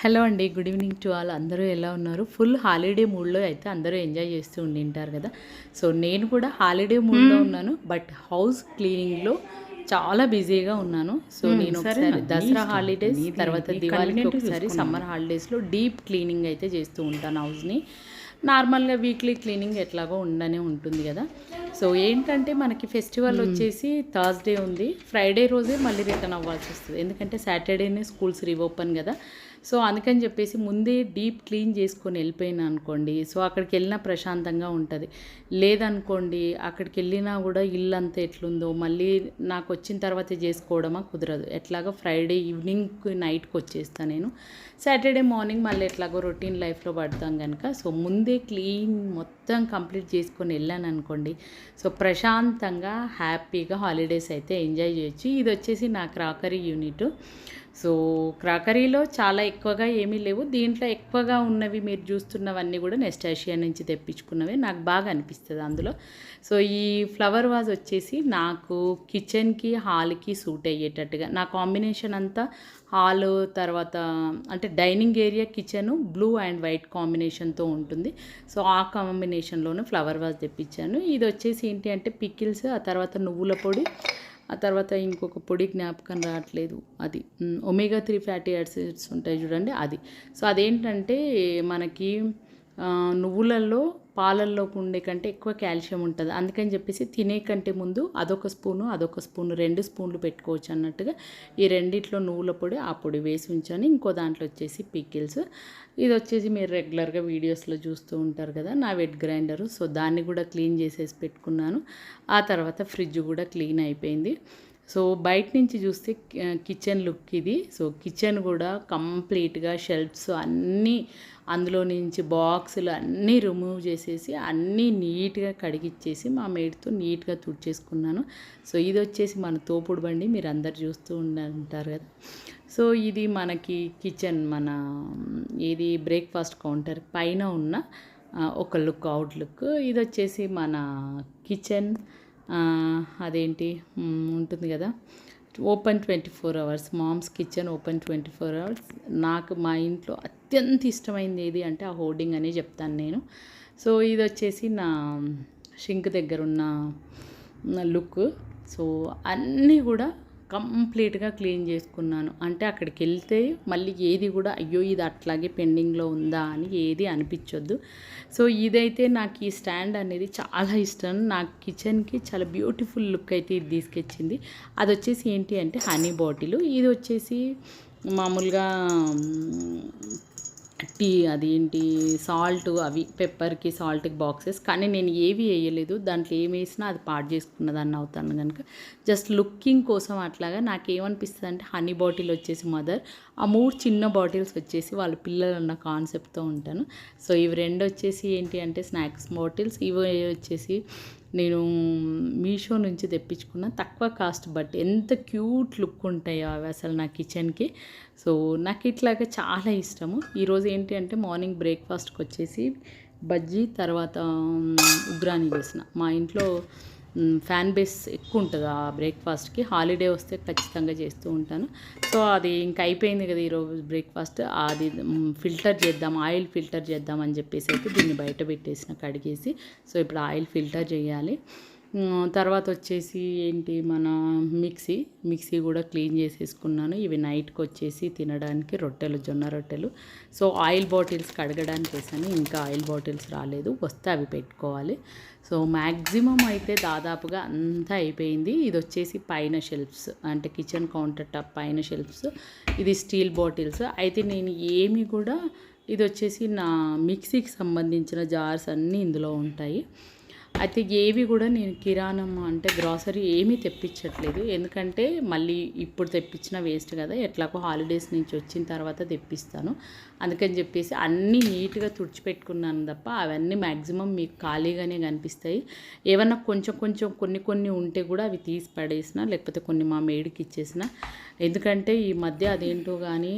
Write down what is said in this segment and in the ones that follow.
Hello అండి good evening to all. అందరూ ఎలా ఉన్నారు? ఫుల్ హాలిడే మూడ్లో అయితే అందరూ ఎంజాయ్ చేస్తూ ఉండింటారు కదా. సో నేను కూడా హాలిడే మూడ్లో ఉన్నాను బట్ హౌస్ క్లీనింగ్లో చాలా బిజీగా ఉన్నాను. సో నేను ఒకసారి దసరా హాలిడేస్ తర్వాత దివాళీకి ఒకసారి సమ్మర్ హాలిడేస్లో డీప్ క్లీనింగ్ అయితే చేస్తూ ఉంటాను హౌస్ని. నార్మల్గా వీక్లీ క్లీనింగ్ ఎట్లాగో ఉండనే ఉంటుంది కదా. సో ఏంటంటే మనకి ఫెస్టివల్ వచ్చేసి థర్స్డే ఉంది. ఫ్రైడే రోజే మళ్ళీ రిటర్న్ అవ్వాల్సి వస్తుంది. ఎందుకంటే సాటర్డేనే స్కూల్స్ రీఓపెన్ కదా. సో అందుకని చెప్పేసి ముందే డీప్ క్లీన్ చేసుకొని వెళ్ళిపోయినా అనుకోండి. సో అక్కడికి వెళ్ళినా ప్రశాంతంగా ఉంటుంది. లేదనుకోండి అక్కడికి వెళ్ళినా కూడా ఇల్లు అంతా ఎట్లుందో మళ్ళీ నాకు వచ్చిన తర్వాత చేసుకోవడమా కుదరదు. ఎట్లాగో ఫ్రైడే ఈవినింగ్ నైట్కి వచ్చేస్తాను నేను. సాటర్డే మార్నింగ్ మళ్ళీ ఎట్లాగో రొటీన్ లైఫ్లో పడతాం కనుక సో ముందే క్లీన్ మొత్తం కంప్లీట్ చేసుకొని వెళ్ళాను అనుకోండి సో ప్రశాంతంగా హ్యాపీగా హాలిడేస్ అయితే ఎంజాయ్ చేయొచ్చు. ఇది వచ్చేసి నా క్రాకరీ యూనిట్. సో క్రాకరీలో చాలా ఎక్కువగా ఏమీ లేవు. దీంట్లో ఎక్కువగా ఉన్నవి మీరు చూస్తున్నవన్నీ కూడా నెస్టాషియా నుంచి తెప్పించుకున్నవి నాకు బాగా అనిపిస్తుంది అందులో. సో ఈ ఫ్లవర్ వాజ్ వచ్చేసి నాకు కిచెన్కి హాల్కి సూట్ అయ్యేటట్టుగా నా కాంబినేషన్ అంతా హాల్ తర్వాత అంటే dining area kitchen blue and white కాంబినేషన్తో ఉంటుంది. సో ఆ కాంబినేషన్లోనే ఫ్లవర్ వాజ్ తెప్పించాను. ఇది వచ్చేసి ఏంటి అంటే పికిల్స్ ఆ తర్వాత నువ్వుల పొడి ఆ తర్వాత ఇంకొక పొడి జ్ఞాపకం రావట్లేదు అది. ఒమేగా త్రీ ఫ్యాటీ యాసిడ్స్ ఉంటాయి చూడండి అది. సో అదేంటంటే మనకి నువ్వులలో పాలల్లో ఉండే కంటే ఎక్కువ కాల్షియం ఉంటుంది. అందుకని చెప్పేసి తినే కంటే ముందు అదొక స్పూను అదొక స్పూను రెండు స్పూన్లు పెట్టుకోవచ్చు అన్నట్టుగా ఈ రెండిట్లో నువ్వుల పొడి ఆ పొడి వేసి ఉంచాను. ఇంకో దాంట్లో వచ్చేసి పికిల్స్. ఇది వచ్చేసి మీరు రెగ్యులర్గా వీడియోస్లో చూస్తూ ఉంటారు కదా నా వెట్ గ్రైండరు. సో దాన్ని కూడా క్లీన్ చేసేసి పెట్టుకున్నాను. ఆ తర్వాత ఫ్రిడ్జ్ కూడా క్లీన్ అయిపోయింది. సో బయట నుంచి చూస్తే కిచెన్ లుక్ ఇది. సో కిచెన్ కూడా కంప్లీట్గా షెల్ఫ్స్ అన్నీ అందులో నుంచి బాక్సులు అన్నీ రిమూవ్ చేసేసి అన్నీ నీట్గా కడిగిచ్చేసి మా మేడ్తో నీట్గా తుడిచేసుకున్నాను. సో ఇది వచ్చేసి మన తోపుడు బండి. మీరు అందరు చూస్తూ ఉంటారు కదా. సో ఇది మనకి కిచెన్ మన ఇది బ్రేక్ఫాస్ట్ కౌంటర్ పైన ఉన్న ఒక లుక్ అవుట్ లుక్ ఇది వచ్చేసి మన కిచెన్ అదేంటి? ఉంటుంది కదా. Open twenty four hours mom's kitchen open twenty four hours నాకు మా ఇంట్లో అత్యంత ఇష్టమైంది ఏది అంటే ఆ హోర్డింగ్ అనే చెప్తాను నేను. సో ఇది వచ్చేసి నా షింక్ దగ్గర ఉన్న నా లుక్ సో అన్నీ కూడా కంప్లీట్గా క్లీన్ చేసుకున్నాను. అంటే అక్కడికి వెళ్తే మళ్ళీ ఏది కూడా అయ్యో ఇది అట్లాగే పెండింగ్లో ఉందా అని ఏది అనిపించొద్దు. సో ఇదైతే నాకు ఈ స్టాండ్ అనేది చాలా ఇష్టం. నా కిచెన్కి చాలా బ్యూటిఫుల్ లుక్ అయితే ఇది తీసుకొచ్చింది. అది వచ్చేసి ఏంటి అంటే హనీ బాటిల్. ఇది వచ్చేసి మామూలుగా టీ అదేంటి సాల్ట్ అవి పెప్పర్కి సాల్ట్కి బాక్సెస్. కానీ నేను ఏవి వేయలేదు. దాంట్లో ఏం వేసినా అది పాడు చేసుకున్న దాన్ని అవుతాను కనుక జస్ట్ లుకింగ్ కోసం అట్లాగా నాకు ఏమనిపిస్తుంది అంటే హనీ బాటిల్ వచ్చేసి మదర్ ఆ మూడు చిన్న బాటిల్స్ వచ్చేసి వాళ్ళ పిల్లలు అన్న కాన్సెప్ట్తో ఉంటాను. సో ఇవి రెండు వచ్చేసి ఏంటి అంటే స్నాక్స్ బాటిల్స్. ఇవి వచ్చేసి నేను మీషో నుంచి తెప్పించుకున్న తక్కువ కాస్ట్ బట్ ఎంత క్యూట్ లుక్ ఉంటాయో అవి అసలు నా కిచెన్కి. సో నాకు ఇట్లాగా చాలా ఇష్టము. ఈరోజు ఏంటి అంటే మార్నింగ్ బ్రేక్ఫాస్ట్కి వచ్చేసి బజ్జీ తర్వాత ఉగ్రాని చేసిన. మా ఇంట్లో ఫ్యాన్ బేస్ ఎక్కువ ఉంటుంది ఆ బ్రేక్ఫాస్ట్కి. హాలిడే వస్తే ఖచ్చితంగా చేస్తూ ఉంటాను. సో అది ఇంక అయిపోయింది కదా ఈరోజు బ్రేక్ఫాస్ట్. అది ఫిల్టర్ చేద్దాం ఆయిల్ ఫిల్టర్ చేద్దాం అని చెప్పేసి అయితే దీన్ని బయట పెట్టేసిన కడిగేసి. సో ఇప్పుడు ఆయిల్ ఫిల్టర్ చేయాలి. తర్వాత వచ్చేసి ఏంటి మన మిక్సీ మిక్సీ కూడా క్లీన్ చేసేసుకున్నాను. ఇవి నైట్కి వచ్చేసి తినడానికి రొట్టెలు జొన్న రొట్టెలు. సో ఆయిల్ బాటిల్స్ కడగడానికి వేసాను. ఇంకా ఆయిల్ బాటిల్స్ రాలేదు. వస్తే అవి పెట్టుకోవాలి. సో మ్యాక్సిమం అయితే దాదాపుగా అంతా అయిపోయింది. ఇది వచ్చేసి పైన షెల్ఫ్స్ అంటే కిచెన్ కౌంటర్ టాప్ పైన షెల్ఫ్స్. ఇది స్టీల్ బాటిల్స్. అయితే నేను ఏమి కూడా ఇది వచ్చేసి నా మిక్సీకి సంబంధించిన జార్స్ అన్నీ ఇందులో ఉంటాయి. అయితే ఏవి కూడా నేను కిరాణం అంటే గ్రాసరీ ఏమీ తెప్పించట్లేదు. ఎందుకంటే మళ్ళీ ఇప్పుడు తెప్పించిన వేస్ట్ కదా ఎట్లాగో హాలిడేస్ నుంచి వచ్చిన తర్వాత తెప్పిస్తాను. అందుకని చెప్పేసి అన్నీ నీట్గా తుడిచిపెట్టుకున్నాను తప్ప అవన్నీ మ్యాక్సిమం మీకు ఖాళీగానే కనిపిస్తాయి. ఏమన్నా కొంచెం కొంచెం కొన్ని కొన్ని ఉంటే కూడా అవి తీసి పడేసిన లేకపోతే కొన్ని మా మేడికి ఇచ్చేసిన. ఎందుకంటే ఈ మధ్య అదేంటో కానీ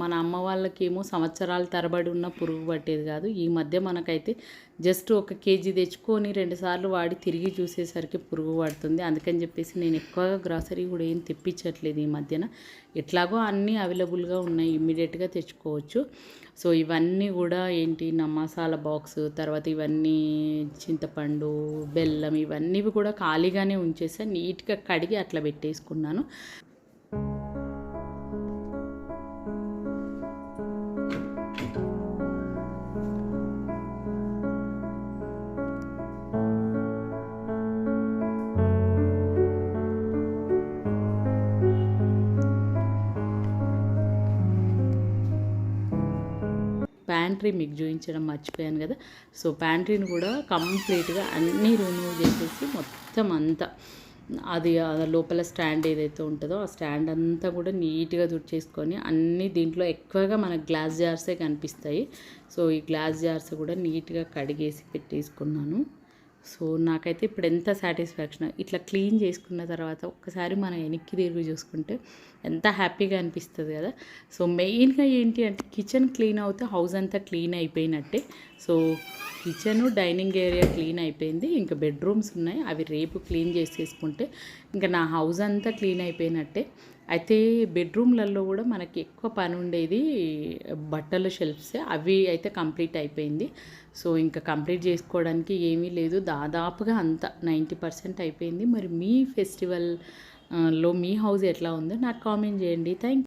మన అమ్మ వాళ్ళకేమో సంవత్సరాల తరబడి ఉన్న పురుగు పట్టేది కాదు. ఈ మధ్య మనకైతే జస్ట్ ఒక కేజీ తెచ్చుకొని రెండుసార్లు వాడి తిరిగి చూసేసరికి పురుగు పడుతుంది. అందుకని చెప్పేసి నేను ఎక్కువగా గ్రాసరీ కూడా ఏం తెప్పించట్లేదు ఈ మధ్యన. ఎట్లాగో అన్నీ అవైలబుల్గా ఉన్నాయి ఇమ్మీడియట్గా తెచ్చుకోవచ్చు. సో ఇవన్నీ కూడా ఏంటి నా మసాలా బాక్స్ తర్వాత ఇవన్నీ చింతపండు బెల్లం ఇవన్నీ కూడా ఖాళీగానే ఉంచేసా నీట్గా కడిగి అట్లా పెట్టేసుకున్నాను. ప్యాంట్రీ మీకు చూపించడం మర్చిపోయాను కదా. సో ప్యాంట్రీని కూడా కంప్లీట్గా అన్నీ రిమూవ్ చేసేసి మొత్తం అంతా. అది లోపల స్టాండ్ ఏదైతే ఉంటుందో ఆ స్టాండ్ అంతా కూడా నీట్గా తుడిచేసుకొని అన్నీ దీంట్లో ఎక్కువగా మనకు గ్లాస్ జార్సే కనిపిస్తాయి. సో ఈ గ్లాస్ జార్స్ కూడా నీట్గా కడిగేసి పెట్టేసుకున్నాను. సో నాకైతే ఇప్పుడు ఎంత సాటిస్ఫాక్షన్ ఇట్లా క్లీన్ చేసుకున్న తర్వాత ఒక్కసారి మనం వెనక్కి తిరిగి చూసుకుంటే ఎంత హ్యాపీగా అనిపిస్తుంది కదా. సో మెయిన్గా ఏంటి అంటే కిచెన్ క్లీన్ అవుతే హౌస్ అంతా క్లీన్ అయిపోయినట్టే. So kitchen dining area clean అయిపోయింది. ఇంకా బెడ్రూమ్స్ ఉన్నాయి. అవి రేపు క్లీన్ చేసేసుకుంటే ఇంకా నా హౌస్ అంతా క్లీన్ అయిపోయినట్టే. అయితే బెడ్రూమ్లలో కూడా మనకి ఎక్కువ పని ఉండేది బట్టల షెల్ఫ్సే. అవి అయితే కంప్లీట్ అయిపోయింది. సో ఇంకా కంప్లీట్ చేసుకోవడానికి ఏమీ లేదు. దాదాపుగా అంత నైంటీ పర్సెంట్ అయిపోయింది. మరి మీ ఫెస్టివల్లో మీ హౌస్ ఎట్లా ఉందో నాకు కామెంట్ చేయండి. థ్యాంక్